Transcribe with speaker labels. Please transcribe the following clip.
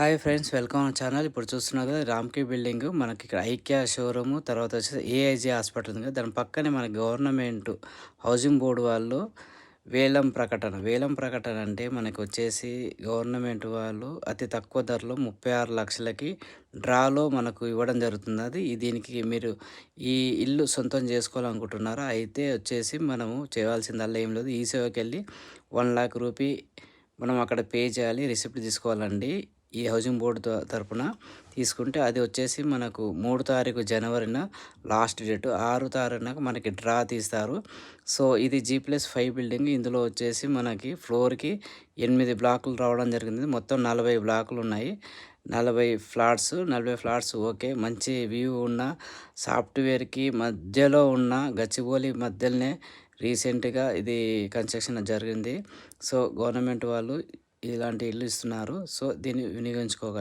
Speaker 1: Hi friends welcome our channel. ఇప్పుడు చూస్తున్నారు కదా రామ్కీ బిల్డింగ్. మనకి ఇక్కడ ఐక్య షోరూము తర్వాత వచ్చేసి ఏఐజీ హాస్పిటల్ ఉంది కదా. దాని పక్కనే మన గవర్నమెంట్ హౌసింగ్ బోర్డు వాళ్ళు వేలం ప్రకటన. వేలం ప్రకటన అంటే మనకు వచ్చేసి గవర్నమెంట్ వాళ్ళు అతి తక్కువ ధరలో ముప్పై ఆరు లక్షలకి డ్రాలో మనకు ఇవ్వడం జరుగుతుంది. అది దీనికి మీరు ఈ ఇల్లు సొంతం చేసుకోవాలనుకుంటున్నారా? అయితే వచ్చేసి మనము చేయాల్సిందల్లా ఏం లేదు. ఈ సేవకి వెళ్ళి వన్ లాక్ రూపీ మనం అక్కడ పే చేయాలి రిసిప్ట్ తీసుకోవాలండి. ఈ హౌసింగ్ బోర్డు తరపున తీసుకుంటే అది వచ్చేసి మనకు మూడు తారీఖు జనవరిన లాస్ట్ డేట్. ఆరు తారీఖున మనకి డ్రా తీస్తారు. సో ఇది జీ ప్లస్ ఫైవ్ బిల్డింగ్. ఇందులో వచ్చేసి మనకి ఫ్లోర్కి ఎనిమిది బ్లాకులు రావడం జరిగింది. మొత్తం నలభై బ్లాకులు ఉన్నాయి నలభై ఫ్లాట్స్ నలభై ఫ్లాట్స్ ఓకే. మంచి వ్యూ ఉన్న సాఫ్ట్వేర్కి మధ్యలో ఉన్న గచ్చిబోలి మధ్యలోనే రీసెంట్గా ఇది కన్స్ట్రక్షన్ జరిగింది. సో గవర్నమెంట్ వాళ్ళు ఇలాంటి ఇల్లు ఇస్తున్నారు. సో దీన్ని వినియోగించుకోగలరు